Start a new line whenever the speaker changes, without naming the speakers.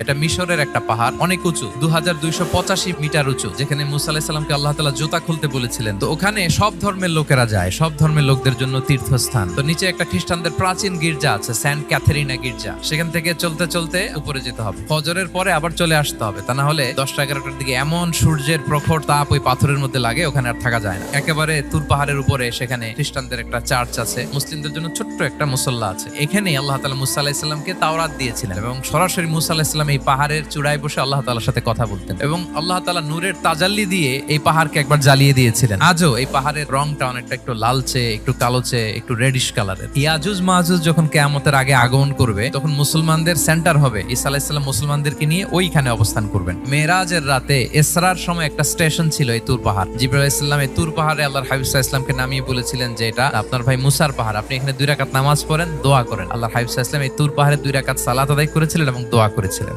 এটা মিশরের একটা পাহাড়, অনেক উঁচু দু হাজার দুইশো পঁচাশি মিটার উঁচু, যেখানে মুসা আল্লাহ তালা জুতা খুলতে বলেছিলেন। তো ওখানে সব ধর্মের লোকেরা যায়, সব ধর্মের লোকদের জন্য তীর্থস্থান। তো নিচে একটা খ্রিস্টানদের প্রাচীন গির্জা আছে, সেন্ট ক্যাথেরিনা গির্জা। সেখান থেকে চলতে চলতে উপরে যেতে হবে। ফজরের পরে আবার চলে আসতে হবে, তা না হলে দশটা এগারোটার দিকে এমন সূর্যের প্রখর তাপ ওই পাথরের মধ্যে লাগে, ওখানে আর থাকা যায় না। একেবারে তুর পাহাড়ের উপরে সেখানে খ্রিস্টানদের একটা চার্চ আছে, মুসলিমদের জন্য ছোট্ট একটা মুসল্লা আছে। এখানে আল্লাহ তালা মুসা আলাহিসাল্লামকে তাওরাত দিয়েছিলেন এবং সরাসরি মুসা এই পাহাড়ের চূড়ায় বসে আল্লাহ তালার সাথে কথা বলতেন এবং আল্লাহ তালা নূরের তাজাল্লি দিয়ে এই পাহাড়কে একবার জ্বালিয়ে দিয়েছিলেন। আজও এই পাহাড়ের রংটা অনেকটা একটু লালচে, একটু কালোচে, একটু রেডিশ কালারের ইয়াজুজ মাহাজুজ যখন কেয়ামতের আগে আগমন করবে, তখন মুসলমানদের সেন্টার হবে। ইসা আলাহিসাল্লাম মুসলমানদেরকে নিয়ে ওইখানে অবস্থান করবেন। মেরাজের রাতে এসরার সময় একটা স্টেশন ছিল এই তুর পাহাড়। জিব্রাহ ইসলাম এই তুর পাহাড়ে আল্লাহ হাবিবসা ইসলামকে নামিয়ে বলেছিলেন যে এটা আপনার ভাই মুসার পাহাড়। আপনি এখানে দুই রাকাত নামাজ পড়েন, দোয়া করেন। আল্লাহ হাবিবসা ইসলাম এই তুর পাহাড়ে দুই রাকাত সালাত আদায় করেছিলেন এবং দোয়া করেছিলেন।